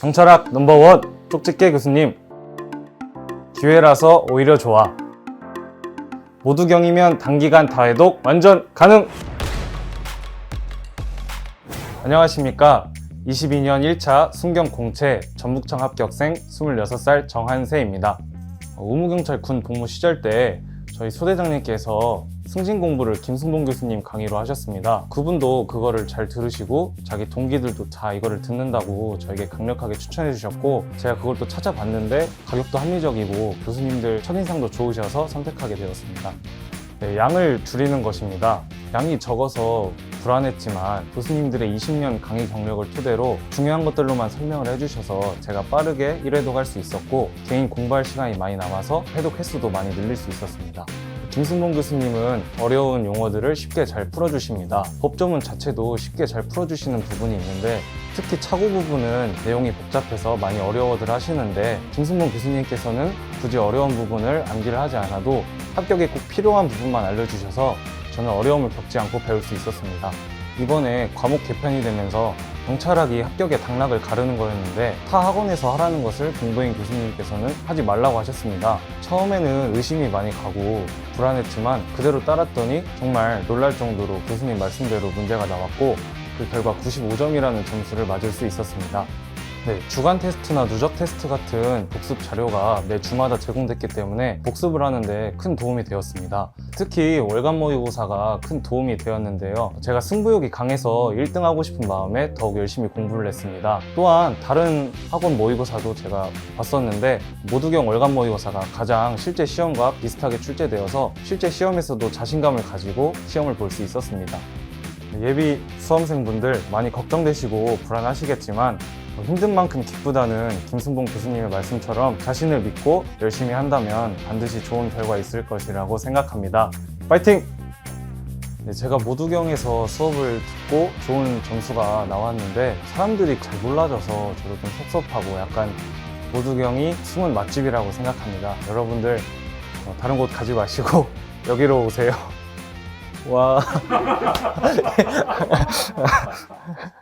경찰학 넘버원 쪽집게 교수님. 기회라서 오히려 좋아. 모두경이면 단기간 다해독 완전 가능! 안녕하십니까. 22년 1차 순경 공채 전북청 합격생 26살 정한세입니다. 어, 의무경찰 군 복무 시절 때 저희 소대장님께서 승진 공부를 김승봉 교수님 강의로 하셨습니다. 그분도 그거를 잘 들으시고 자기 동기들도 다 이거를 듣는다고 저에게 강력하게 추천해 주셨고 제가 그걸 또 찾아봤는데 가격도 합리적이고 교수님들 첫인상도 좋으셔서 선택하게 되었습니다. 네, 양을 줄이는 것입니다. 양이 적어서 불안했지만 교수님들의 20년 강의 경력을 토대로 중요한 것들로만 설명을 해주셔서 제가 빠르게 1회독 할 수 있었고 개인 공부할 시간이 많이 남아서 회독 횟수도 많이 늘릴 수 있었습니다. 김승봉 교수님은 어려운 용어들을 쉽게 잘 풀어주십니다. 법조문 자체도 쉽게 잘 풀어주시는 부분이 있는데 특히 차고 부분은 내용이 복잡해서 많이 어려워들 하시는데 김승봉 교수님께서는 굳이 어려운 부분을 암기를 하지 않아도 합격에 꼭 필요한 부분만 알려주셔서 저는 어려움을 겪지 않고 배울 수 있었습니다. 이번에 과목 개편이 되면서 경찰학이 합격의 당락을 가르는 거였는데 타 학원에서 하라는 것을 공도인 교수님께서는 하지 말라고 하셨습니다. 처음에는 의심이 많이 가고 불안했지만 그대로 따랐더니 정말 놀랄 정도로 교수님 말씀대로 문제가 나왔고 그 결과 95점이라는 점수를 맞을 수 있었습니다. 네, 주간 테스트나 누적 테스트 같은 복습 자료가 매 주마다 제공됐기 때문에 복습을 하는데 큰 도움이 되었습니다. 특히 월간 모의고사가 큰 도움이 되었는데요. 제가 승부욕이 강해서 1등 하고 싶은 마음에 더욱 열심히 공부를 했습니다. 또한 다른 학원 모의고사도 제가 봤었는데 모두경 월간 모의고사가 가장 실제 시험과 비슷하게 출제되어서 실제 시험에서도 자신감을 가지고 시험을 볼 수 있었습니다. 예비 수험생분들 많이 걱정되시고 불안하시겠지만 어, 힘든 만큼 기쁘다는 김순봉 교수님의 말씀처럼 자신을 믿고 열심히 한다면 반드시 좋은 결과 있을 것이라고 생각합니다. 파이팅! 네, 제가 모두경에서 수업을 듣고 좋은 점수가 나왔는데 사람들이 잘 몰라져서 저도 좀 섭섭하고 약간 모두경이 숨은 맛집이라고 생각합니다. 여러분들 어, 다른 곳 가지 마시고 여기로 오세요. 와.